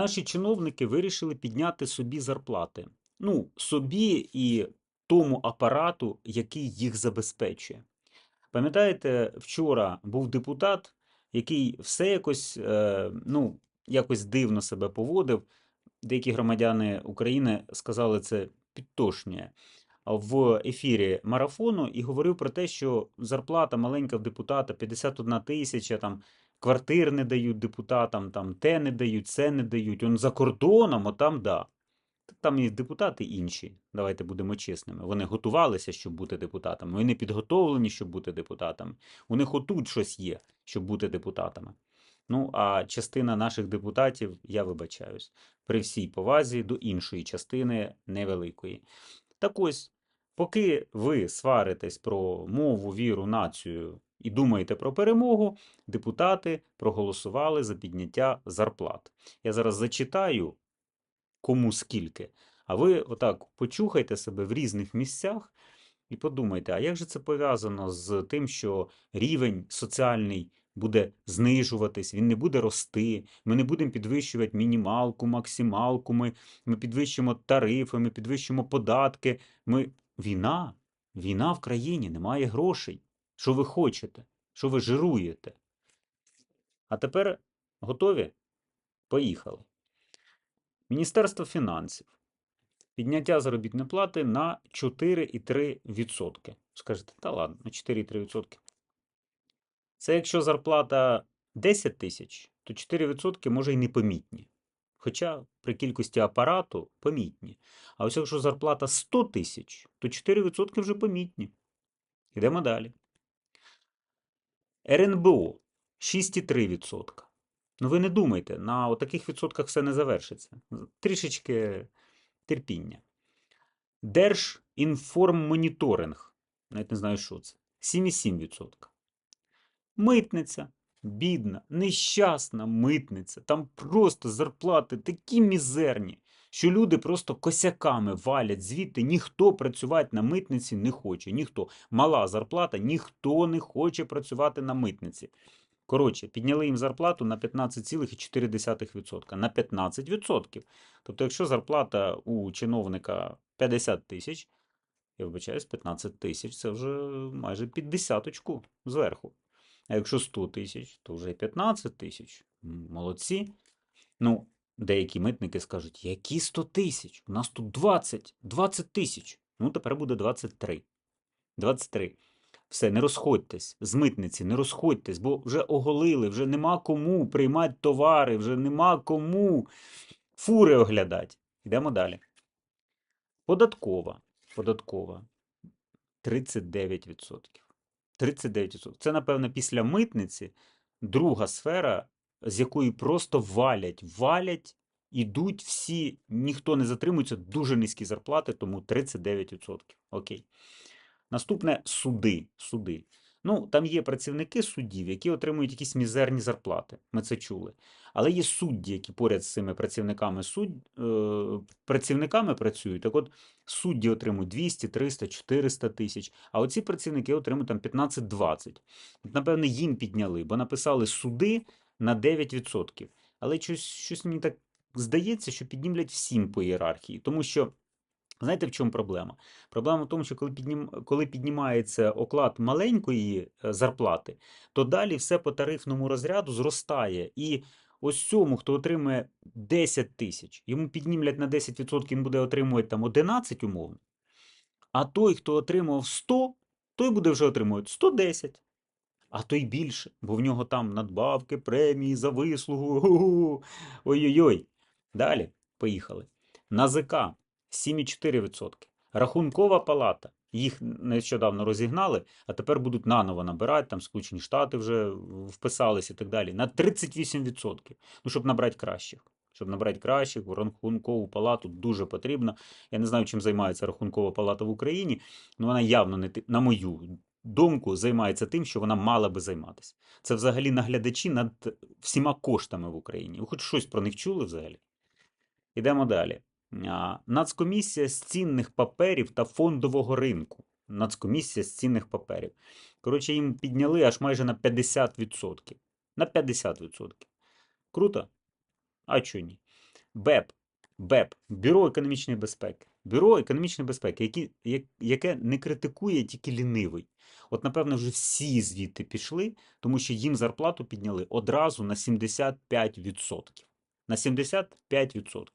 наші чиновники вирішили підняти собі зарплати. Ну, собі і тому апарату, який їх забезпечує. Пам'ятаєте, вчора був депутат, який все якось, е, ну, якось дивно себе поводив. Деякі громадяни України сказали це підтошнює в ефірі марафону і говорив про те, що зарплата маленька в депутата 51 тисяча, там квартир не дають депутатам, там те не дають, це не дають. Он за кордоном, а там да. Там і депутати інші, давайте будемо чесними. Вони готувалися, щоб бути депутатами. Вони підготовлені, щоб бути депутатами. У них отут щось є, щоб бути депутатами. Ну, а частина наших депутатів, я вибачаюсь, при всій повазі до іншої частини невеликої. Так ось, поки ви сваритесь про мову, віру, націю і думаєте про перемогу, депутати проголосували за підняття зарплат. Я зараз зачитаю кому скільки. А ви отак почухайте себе в різних місцях і подумайте, а як же це пов'язано з тим, що рівень соціальний буде знижуватись, він не буде рости, ми не будемо підвищувати мінімалку, максималку, ми, ми підвищимо тарифи, ми підвищимо податки. Ми... Війна, війна в країні, немає грошей. Що ви хочете? Що ви жируєте? А тепер готові? Поїхали. Міністерство фінансів. Підняття заробітної плати на 4,3%. Скажете, та ладно, на 4,3%. Це якщо зарплата 10 тисяч, то 4% може й непомітні. Хоча при кількості апарату помітні. А ось якщо зарплата 100 тисяч, то 4% вже помітні. Йдемо далі. РНБО 6,3%. Ну ви не думайте, на таких відсотках все не завершиться. Трішечки терпіння. Держінформмоніторинг. Навіть не знаю, що це. 7,7%. Митниця. Бідна, нещасна митниця. Там просто зарплати такі мізерні, що люди просто косяками валять звідти. Ніхто працювати на митниці не хоче. Ніхто. Мала зарплата, ніхто не хоче працювати на митниці. Коротше, підняли їм зарплату на 15,4%. На 15%. Тобто, якщо зарплата у чиновника 50 тисяч, я вибачаюсь, 15 тисяч це вже майже під десяточку зверху. А якщо 100 тисяч, то вже 15 тисяч. Молодці. Ну, деякі митники скажуть, які 100 тисяч? У нас тут 20, 20 тисяч. Ну, тепер буде 23. 23. Все, не розходьтесь з митниці, не розходьтесь, бо вже оголили, вже нема кому приймати товари, вже нема кому фури оглядати. Йдемо далі. Податкова. Податкова 39%. 39%. Це, напевно, після митниці друга сфера, з якої просто валять, валять, ідуть всі, ніхто не затримується, дуже низькі зарплати, тому 39%. Окей. Наступне суди. суди. Ну, Там є працівники суддів, які отримують якісь мізерні зарплати. Ми це чули. Але є судді, які поряд з цими працівниками суд... е... працівниками працюють. Так от судді отримують 200, 300, 400 тисяч, а оці працівники отримують там 15-20. Напевне, їм підняли, бо написали суди на 9%. Але щось, щось мені так здається, що піднімлять всім по ієрархії, тому що. Знаєте, в чому проблема? Проблема в тому, що коли піднім... коли піднімається оклад маленької е, зарплати, то далі все по тарифному розряду зростає. І ось цьому, хто отримує 10 тисяч, йому піднімлять на 10%, він буде отримувати там 11 умовно. А той, хто отримав 100, той буде вже отримувати 110. А то й більше, бо в нього там надбавки, премії за вислугу. Ой-ой-ой. Далі, поїхали. На ЗК 7,4%. Rахункова палата. Їх нещодавно розігнали, а тепер будуть наново набирати, там Сполучені Штати вже вписалися і так далі. На 38%. Ну, щоб набрати кращих. Щоб набрати кращих, рахункову палату дуже потрібно. Я не знаю, чим займається рахункова палата в Україні, але вона явно не на мою думку займається тим, що вона мала би займатися. Це взагалі наглядачі над всіма коштами в Україні. Ви хоч щось про них чули взагалі? Ідемо далі. Нацкомісія з цінних паперів та фондового ринку. Нацкомісія з цінних паперів. Коротше, їм підняли аж майже на 50%. На 50%. Круто? А чого ні? БЕП, БЕП, Бюро економічної безпеки. Бюро економічної безпеки, які, яке не критикує тільки лінивий. От, напевно, вже всі звідти пішли, тому що їм зарплату підняли одразу на 75%. На 75%.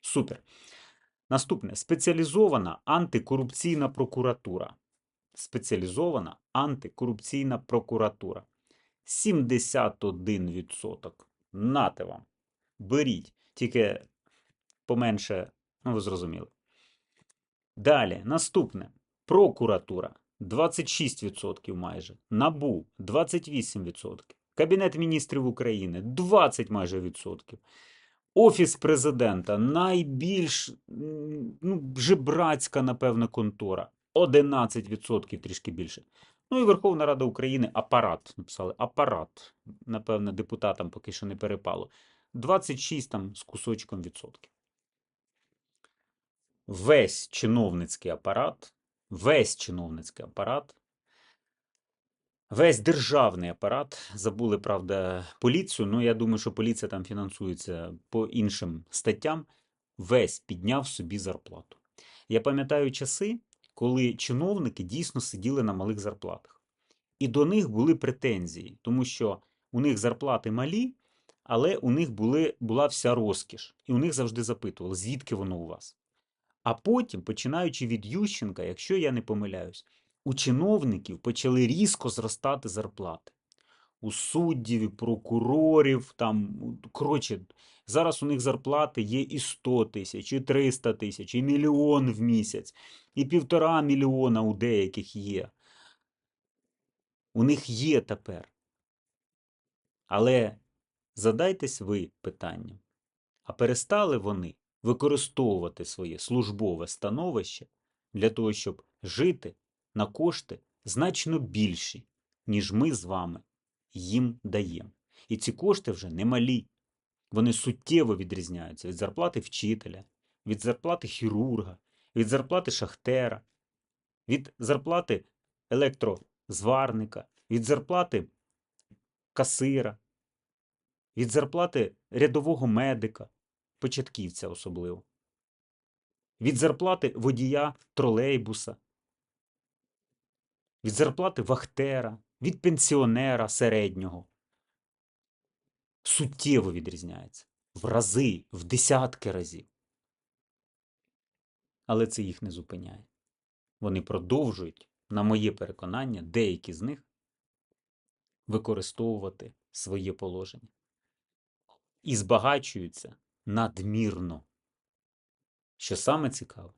Супер. Наступне спеціалізована антикорупційна прокуратура. Спеціалізована антикорупційна прокуратура. 71%. Нате вам. Беріть. Тільки поменше, ну ви зрозуміли. Далі, наступне. Прокуратура 26% майже. НАБУ 28%. Кабінет міністрів України 20 майже відсотків. Офіс президента найбільш ну, жебрацька, напевно, контора. 11% трішки більше. Ну і Верховна Рада України апарат. Написали апарат. Напевно, депутатам поки що не перепало. 26 там з кусочком відсотків. Весь чиновницький апарат, весь чиновницький апарат, весь державний апарат, забули, правда, поліцію, ну я думаю, що поліція там фінансується по іншим статтям, весь підняв собі зарплату. Я пам'ятаю часи, коли чиновники дійсно сиділи на малих зарплатах. І до них були претензії, тому що у них зарплати малі, але у них були, була вся розкіш. І у них завжди запитували, звідки воно у вас. А потім, починаючи від Ющенка, якщо я не помиляюсь, у чиновників почали різко зростати зарплати. У суддів, прокурорів, там, коротше, зараз у них зарплати є і 100 тисяч, і 300 тисяч, і мільйон в місяць, і півтора мільйона у деяких є. У них є тепер. Але задайтесь ви питанням, а перестали вони використовувати своє службове становище для того, щоб жити на кошти значно більші, ніж ми з вами їм даємо. І ці кошти вже немалі. Вони суттєво відрізняються від зарплати вчителя, від зарплати хірурга, від зарплати шахтера, від зарплати електрозварника, від зарплати касира, від зарплати рядового медика, початківця особливо, від зарплати водія тролейбуса, від зарплати вахтера, від пенсіонера середнього. Суттєво відрізняється. В рази, в десятки разів. Але це їх не зупиняє. Вони продовжують, на моє переконання, деякі з них використовувати своє положення і збагачуються надмірно. Що саме цікаве,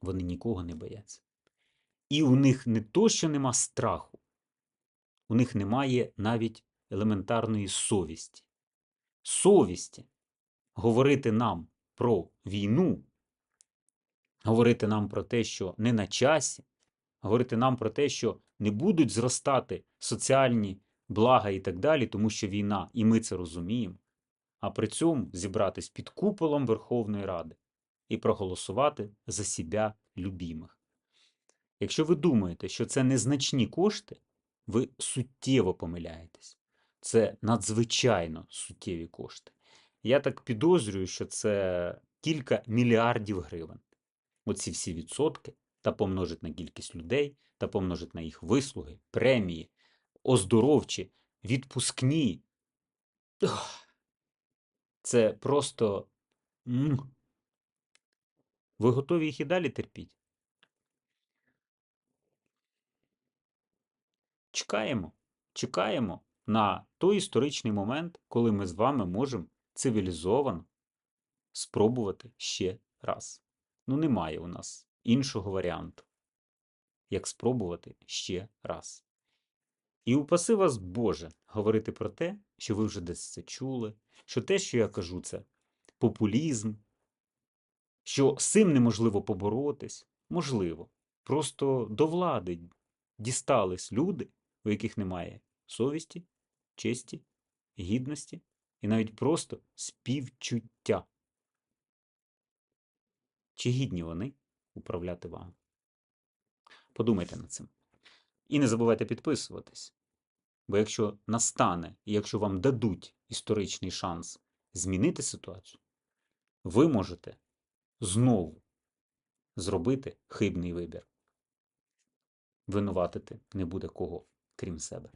вони нікого не бояться. І у них не то, що нема страху, у них немає навіть елементарної совісті. Совісті говорити нам про війну, говорити нам про те, що не на часі, говорити нам про те, що не будуть зростати соціальні блага і так далі, тому що війна, і ми це розуміємо, а при цьому зібратись під куполом Верховної Ради і проголосувати за себе любимих. Якщо ви думаєте, що це незначні кошти, ви суттєво помиляєтесь. Це надзвичайно суттєві кошти. Я так підозрюю, що це кілька мільярдів гривень. Оці всі відсотки та помножить на кількість людей, та помножить на їх вислуги, премії, оздоровчі, відпускні. Ох, Це просто. Ви готові їх і далі терпіти? Чекаємо, чекаємо на той історичний момент, коли ми з вами можемо цивілізовано спробувати ще раз. Ну, немає у нас іншого варіанту, як спробувати ще раз. І упаси вас, Боже, говорити про те, що ви вже десь це чули, що те, що я кажу, це популізм, що з цим неможливо поборотись. Можливо. Просто до влади дістались люди, у яких немає совісті, честі, гідності і навіть просто співчуття. Чи гідні вони управляти вами? Подумайте над цим. І не забувайте підписуватись. Бо якщо настане і якщо вам дадуть історичний шанс змінити ситуацію, ви можете знову зробити хибний вибір. Винуватити не буде кого, крім себе.